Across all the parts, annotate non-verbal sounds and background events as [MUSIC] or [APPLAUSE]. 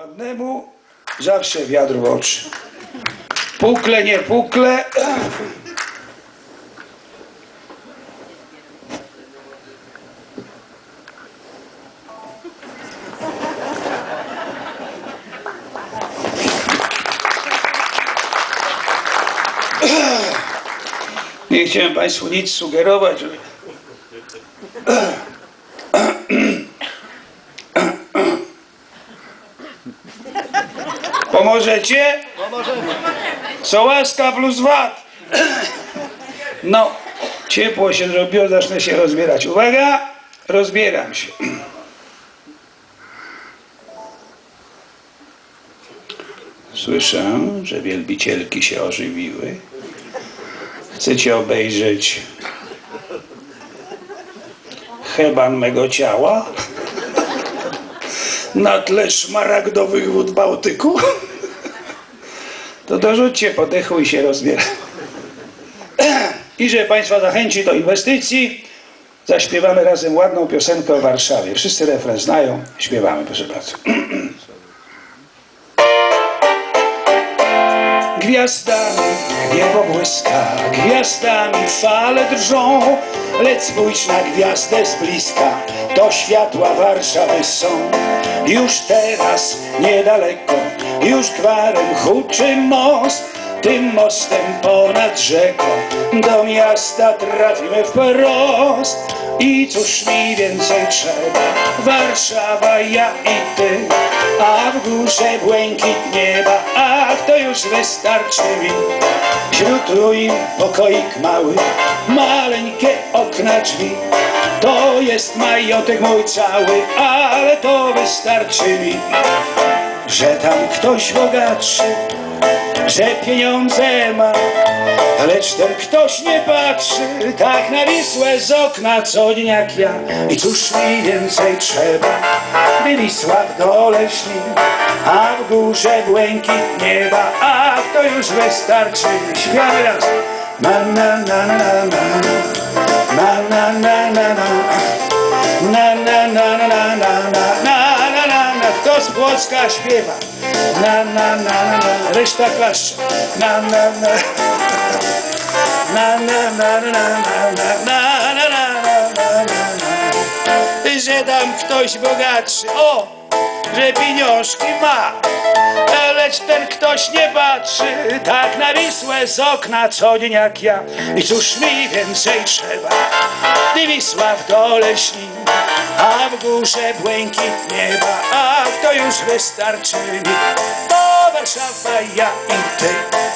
Ładnemu zawsze wiatr w oczy. Pukle, nie pukle. Nie chciałem Państwu nic sugerować. Pomożecie? Co łaska plus VAT. No, ciepło się zrobiło, zacznę się rozbierać. Uwaga, rozbieram się. Słyszę, że wielbicielki się ożywiły. Chcecie obejrzeć heban mego ciała na tle szmaragdowych wód Bałtyku? To dorzućcie podechu [CLEARS THROAT] i się rozbiera. I żeby Państwa zachęcić do inwestycji, zaśpiewamy razem ładną piosenkę o Warszawie. Wszyscy refren znają, śpiewamy, proszę bardzo. [CLEARS THROAT] Gwiazdami niebo błyska, gwiazdami fale drżą, lecz spójrz na gwiazdę z bliska, to światła Warszawy są. Już teraz niedaleko, już gwarem huczy most, tym mostem ponad rzeką do miasta trafimy wprost. I cóż mi więcej trzeba? Warszawa, ja i ty, a w górze błękit nieba, ach to już wystarczy mi. Wśród ruin pokoik mały, maleńkie okna drzwi. To jest majątek mój cały, ale to wystarczy mi, że tam ktoś bogatszy że pieniądze ma, lecz ten ktoś nie patrzy tak na Wisłę z okna co dzień jak ja. I cóż mi więcej trzeba, by Wisła w dole śni, a w górze błękit nieba, a to już wystarczy. Śpiewamy raz. Na na na na na na na na na na na na na na na na Płocka śpiewa na na na na na reszta klaszcze na na na na na na na na na na na na na na na że tam ktoś bogatszy o że pieniążki ma lecz ten ktoś nie patrzy tak na Wisłę z okna co dzień jak ja i cóż mi więcej trzeba gdy Wisła w dole śni a w górze błękit nieba a to już wystarczy mi to Warszawa ja i ty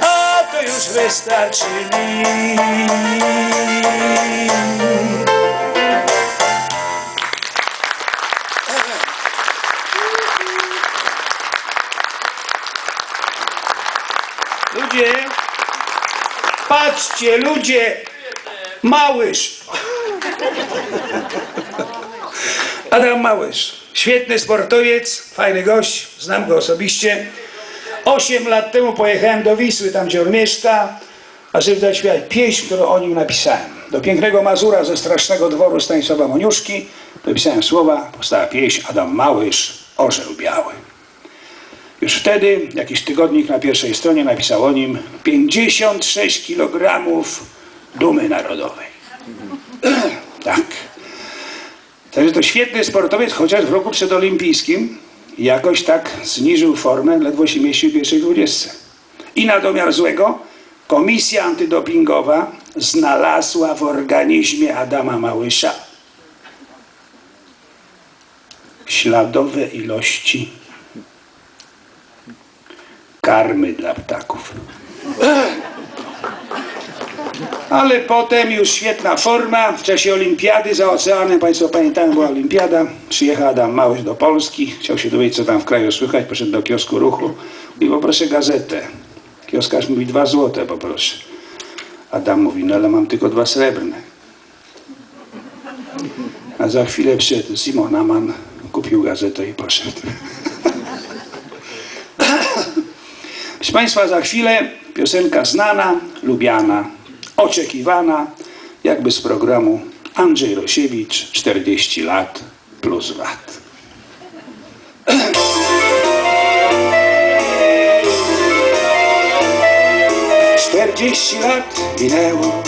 a to już wystarczy mi Ludzie, patrzcie, ludzie, Małysz. Adam Małysz, świetny sportowiec, fajny gość, znam go osobiście. Osiem lat temu pojechałem do Wisły, tam gdzie on mieszka, a żeby zaśpiewać pieśń, którą o nim napisałem. Do pięknego Mazura ze strasznego dworu Stanisława Moniuszki dopisałem słowa, powstała pieśń Adam Małysz, orzeł biały. Już wtedy jakiś tygodnik na pierwszej stronie napisał o nim 56 kg dumy narodowej. [CLEARS THROAT] tak. Także to świetny sportowiec, chociaż w roku przedolimpijskim jakoś tak zniżył formę, ledwo się mieścił w pierwszej dwudziestce. I na domiar złego komisja antydopingowa znalazła w organizmie Adama Małysza śladowe ilości karmy dla ptaków. Ale potem już świetna forma. W czasie olimpiady za oceanem, Państwo pamiętają, była olimpiada. Przyjechał Adam Małysz do Polski. Chciał się dowiedzieć, co tam w kraju słychać. Poszedł do kiosku ruchu i poproszę gazetę. Kioskarz mówi dwa złote poproszę. Adam mówi, no ale mam tylko dwa srebrne. A za chwilę przyszedł Simon Aman, kupił gazetę i poszedł. Proszę Państwa, za chwilę piosenka znana, lubiana, oczekiwana, jakby z programu Andrzej Rosiewicz, 40 lat plus VAT. [CLEARS THROAT] Czterdzieści lat minęło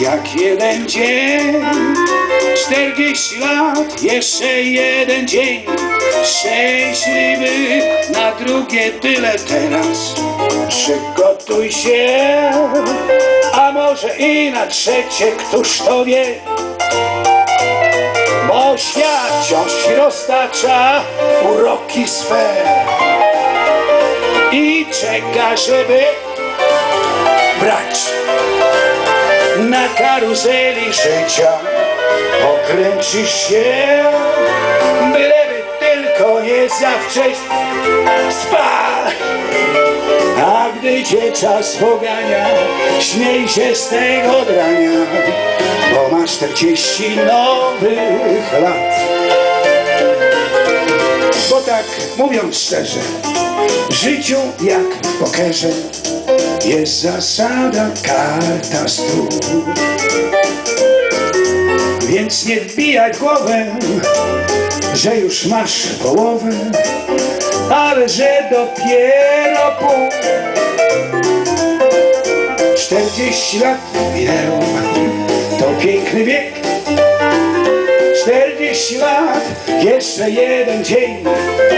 jak jeden dzień. Czterdzieści lat, jeszcze jeden dzień. Szczęśliwy na drugie tyle teraz. Przygotuj się, a może i na trzecie, któż to wie? Bo świat wciąż ci roztacza uroki swe. I czeka, żeby brać na karuzeli życia. Okręcisz się, byleby tylko nie za wcześnie spać A gdy cię czas pogania, śmiej się z tego drania Bo masz czterdzieści nowych lat. Bo tak, mówiąc szczerze, życiu jak pokerze jest zasada karta stół. Więc nie wbijaj głowę, że już masz połowę, ale że dopiero pół. Czterdzieści lat minęło, to piękny wiek. Czterdzieści lat, jeszcze jeden dzień.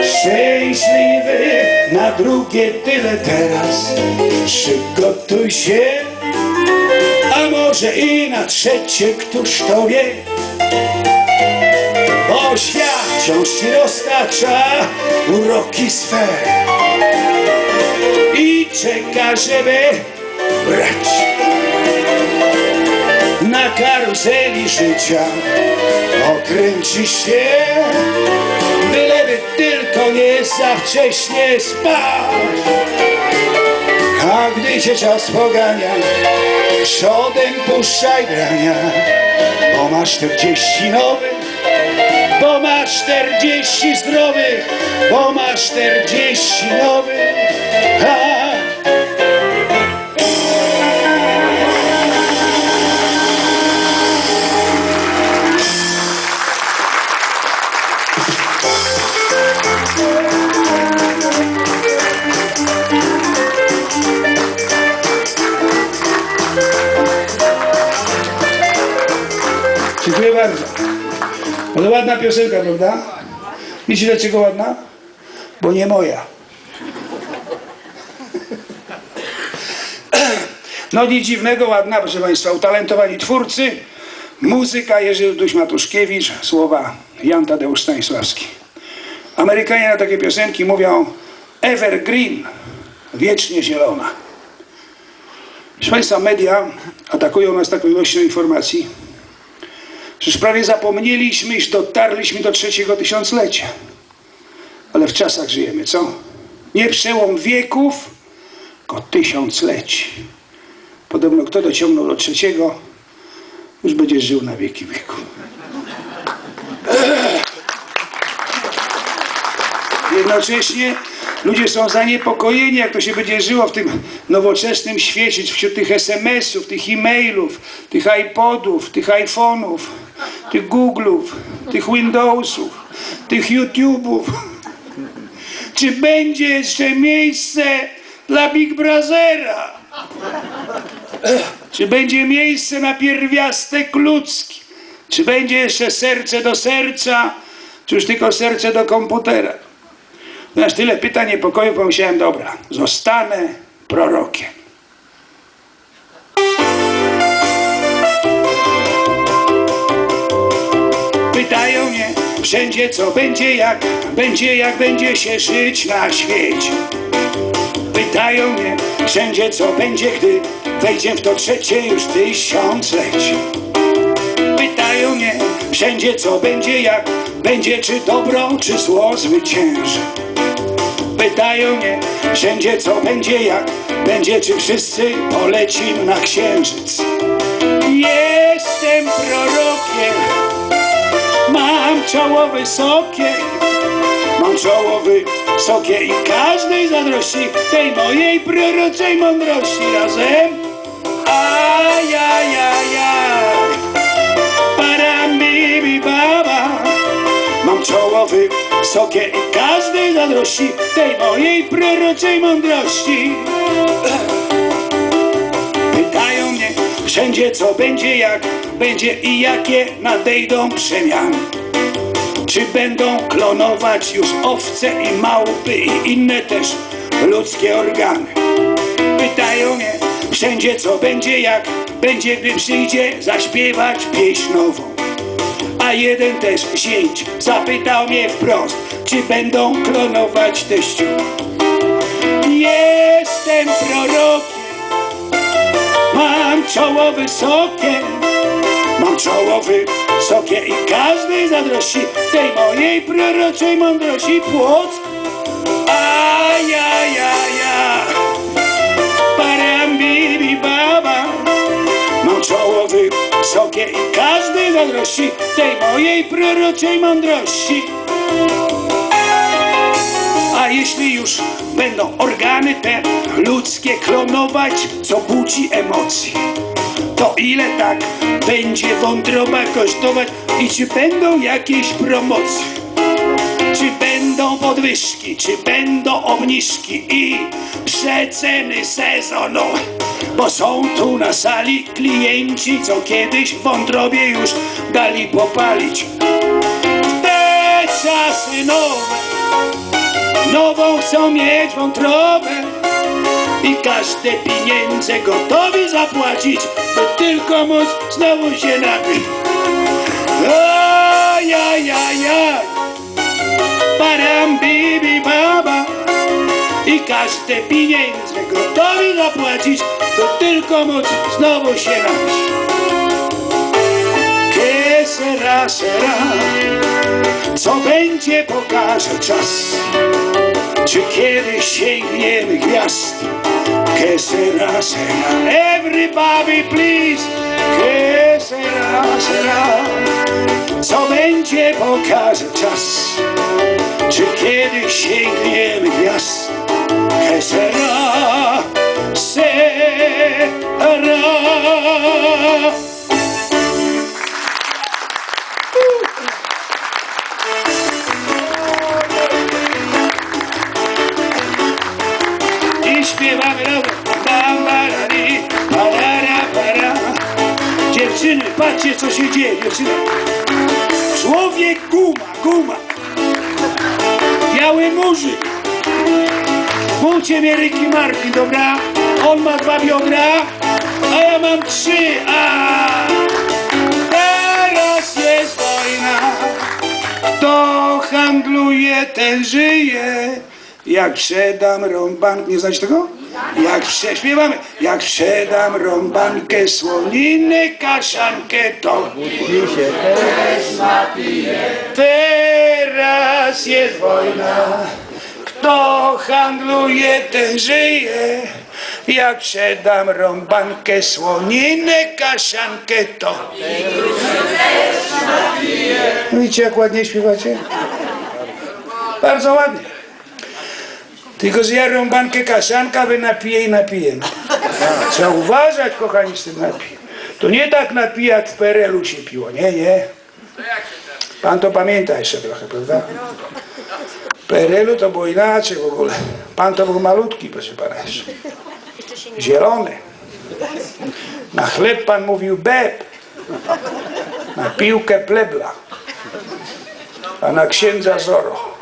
Szczęśliwy na drugie tyle teraz. Przygotuj się, a może i na trzecie, któż to wie? Bo świat wciąż ci roztacza uroki swe. I czeka, żeby brać na karuzeli życia okręci się, byleby tylko nie za wcześnie spać. A gdy cię czas pogania, przodem puszczaj grania, bo masz czterdzieści nowych, bo masz czterdzieści zdrowych, bo masz czterdzieści nowych. Bardzo. Ale ładna piosenka, prawda? Wiecie dlaczego ładna? Bo nie moja. No nic dziwnego, ładna, proszę Państwa, utalentowani twórcy, muzyka Jerzy Duś Matuszkiewicz, słowa Jan Tadeusz Stanisławski. Amerykanie na takie piosenki mówią evergreen, wiecznie zielona. Proszę Państwa, media atakują nas taką ilością informacji, Przecież prawie zapomnieliśmy, iż dotarliśmy do trzeciego tysiąclecia. Ale w czasach żyjemy, co? Nie przełom wieków, tylko tysiącleci. Podobno kto dociągnął do trzeciego, już będzie żył na wieki wieku. Jednocześnie ludzie są zaniepokojeni, jak to się będzie żyło w tym nowoczesnym świecie, wśród tych SMS-ów, tych e-mailów, tych iPodów, tych iPhone'ów, tych Google'ów, tych Windowsów, tych YouTube'ów. Czy będzie jeszcze miejsce dla Big Brothera? Czy będzie miejsce na pierwiastek ludzki? Czy będzie jeszcze serce do serca, czy już tylko serce do komputera? Ponieważ tyle pytań, niepokoju, pomyślałem, dobra, zostanę prorokiem. Pytają mnie wszędzie, co będzie, jak będzie, jak będzie się żyć na świecie. Pytają mnie wszędzie, co będzie, gdy wejdzie w to trzecie już tysiąclecie. Pytają mnie wszędzie, co będzie, jak będzie, czy dobro, czy zło zwycięży. Pytają mnie wszędzie, co będzie, jak będzie, czy wszyscy polecimy na księżyc. Jestem prorokiem, mam czoło wysokie, mam czoło wysokie i każdej zazdrości tej mojej proroczej mądrości razem. Ajajajaj, parambibi baba, mam czoło wysokie i każdej zazdrości tej mojej proroczej mądrości. Pytają mnie wszędzie co będzie, jak będzie i jakie nadejdą przemiany. Czy będą klonować już owce i małpy i inne też ludzkie organy? Pytają mnie wszędzie co będzie, jak będzie, gdy przyjdzie zaśpiewać pieśń nową. A jeden też zięć zapytał mnie wprost, czy będą klonować teściu. Jestem prorokiem, mam czoło wysokie, mam czoło wysokie i każdy zadrości tej mojej proroczej mądrości płoc. A ja, ja, ja, param bibi baba, mam czoło wysokie i każdy zadrości tej mojej proroczej mądrości. A jeśli już będą organy te ludzkie klonować, co budzi emocje, to ile tak będzie wątroba kosztować i czy będą jakieś promocje? Czy będą podwyżki, czy będą obniżki i przeceny sezonowe? Bo są tu na sali klienci, co kiedyś wątrobie już dali popalić. Te czasy nowe Nową chcą mieć wątrobę I każde pieniądze gotowi zapłacić By tylko móc znowu się napić. O, ja, ja, ja Param, bibi, baba. I każde pieniądze gotowi zapłacić By tylko móc znowu się napić sera, sera Co będzie pokaże czas. Czy kiedyś sięgniemy gwiazd? Que sera, sera Everybody please. Que sera, sera Co będzie pokaże czas. Czy kiedyś sięgniemy gwiazd? Que sera, sera Patrzcie co się dzieje, dziewczyny. Człowiek guma, guma. Biały murzyk. Mówcie mnie Ricky Martin, dobra? On ma dwa biodra, a ja mam trzy. A teraz jest wojna. Kto handluje, ten żyje. Jak przedam rąbankę, nie znacie tego? Jak prześpiewamy, jak przedam rąbankę, słoniny, kaszankę, to Teraz jest wojna. Kto handluje, ten żyje. Jak przedam rąbankę, słoninę, kaszankę, to Widzicie, jak ładnie śpiewacie? Bardzo ładnie. Tylko, że ja rąbankę kaszanka wy napiję i napijemy. Trzeba uważać, kochani, z tym napijem. To nie tak napija, jak w PRL-u się piło. Nie, nie. Pan to pamięta jeszcze trochę, prawda? W PRL-u to było inaczej w ogóle. Pan to był malutki, proszę pana jeszcze. Zielony. Na chleb pan mówił beb. Na piłkę plebla. A na księdza Zoro.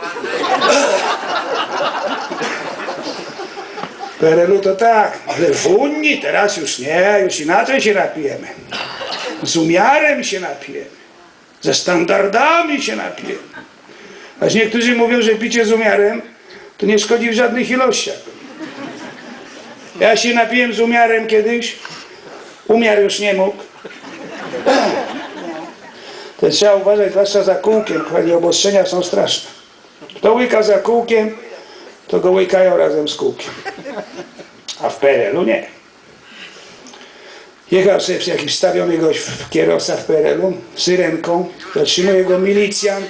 W PRL-u to tak, ale w Unii teraz już nie, już inaczej się napijemy. Z umiarem się napijemy. Ze standardami się napijemy. Aż niektórzy mówią, że picie z umiarem to nie szkodzi w żadnych ilościach. Ja się napiłem z umiarem kiedyś. Umiar już nie mógł. To trzeba uważać, zwłaszcza za kółkiem, kochani, obostrzenia są straszne. Kto łyka za kółkiem, to go łykają razem z kółkiem. A w PRL-u nie. Jechał sobie jakiś stawiony gość w kierowca w PRL-u, syrenką, zatrzymuje go milicjant.